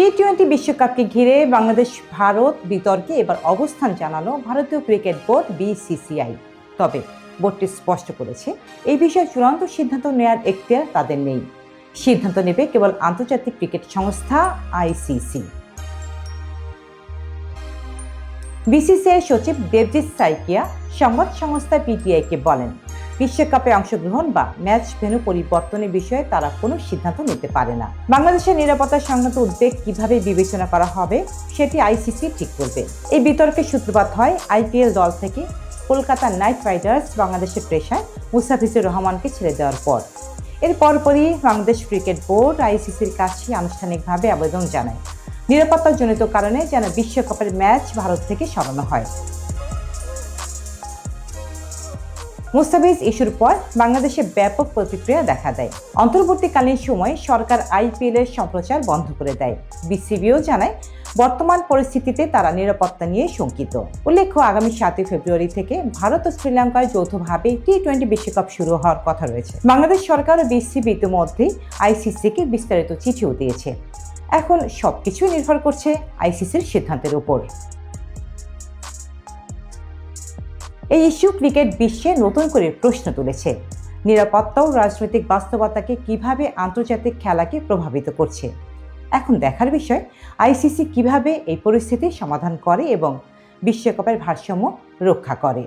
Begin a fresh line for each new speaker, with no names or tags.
T twenty বিশ্বকাপকে ঘিরে বাংলাদেশ, ভারত, বিতর্কে এবার অবস্থান জানালো ভারতীয় ক্রিকেট বোর্ড বিসিসিআই তবে বোর্ডটি স্পষ্ট করেছে, এই বিষয়ে চূড়ান্ত সিদ্ধান্ত নেওয়ার এখতিয়ার তাদের নেই। সিদ্ধান্ত নেবে কেবল আন্তর্জাতিক ক্রিকেট সংস্থা আইসিসি বিসিসিআই সচিব দেবজিৎ সাইকিয়া সংবাদ সংস্থা পিটিআইকে বলেন বিশ্বকাপে অংশগ্রহণ বা ম্যাচ ভেন্যু পরিবর্তনের বিষয়ে তারা কোনো সিদ্ধান্ত নিতে পারে না। বাংলাদেশের নিরাপত্তা সংক্রান্ত উদ্বেগ কীভাবে বিবেচনা করা হবে, সেটি আইসিসি ঠিক করবে। এই বিতর্কের সূত্রপাত হয় আইপিএল দল থেকে কলকাতা নাইট রাইডার্স বাংলাদেশের পেশায় মুস্তাফিজুর রহমানকে ছেড়ে দেওয়ার পর। এর পরপরই বাংলাদেশ ক্রিকেট বোর্ড আইসিসির কাছে আনুষ্ঠানিকভাবে আবেদন জানায়। নিরাপত্তাজনিত কারণে যেন বিশ্বকাপের ম্যাচ ভারত থেকে সরানো হয়। মুস্তাফিজ ইস্যুর পর বাংলাদেশে ব্যাপক প্রতিক্রিয়া দেখা দেয়। অন্তর্বর্তীকালীন সময়ে সরকার আইপিএল এর সম্প্রচার বন্ধ করে দেয়। বিসিবিও জানায়, বর্তমান পরিস্থিতিতে তারা নিরাপত্তা নিয়ে শঙ্কিত। উল্লেখ্য, আগামী সাতই ফেব্রুয়ারি থেকে ভারত ও শ্রীলঙ্কায় যৌথভাবে টি টোয়েন্টি বিশ্বকাপ শুরু হওয়ার কথা রয়েছে। বাংলাদেশ সরকার ও বিসিবি ইতিমধ্যে আইসিসিকে বিস্তারিত চিঠিও দিয়েছে। এখন সবকিছু নির্ভর করছে আইসিসির সিদ্ধান্তের উপর। এই ইস্যু ক্রিকেট বিশ্বে নতুন করে প্রশ্ন তুলেছে। নিরাপত্তা ও রাজনৈতিক বাস্তবতাকে কীভাবে আন্তর্জাতিক খেলাকে প্রভাবিত করছে? এখন দেখার বিষয়, আইসিসি কীভাবে এই পরিস্থিতির সমাধান করে এবং বিশ্বকাপের ভারসাম্য রক্ষা করে?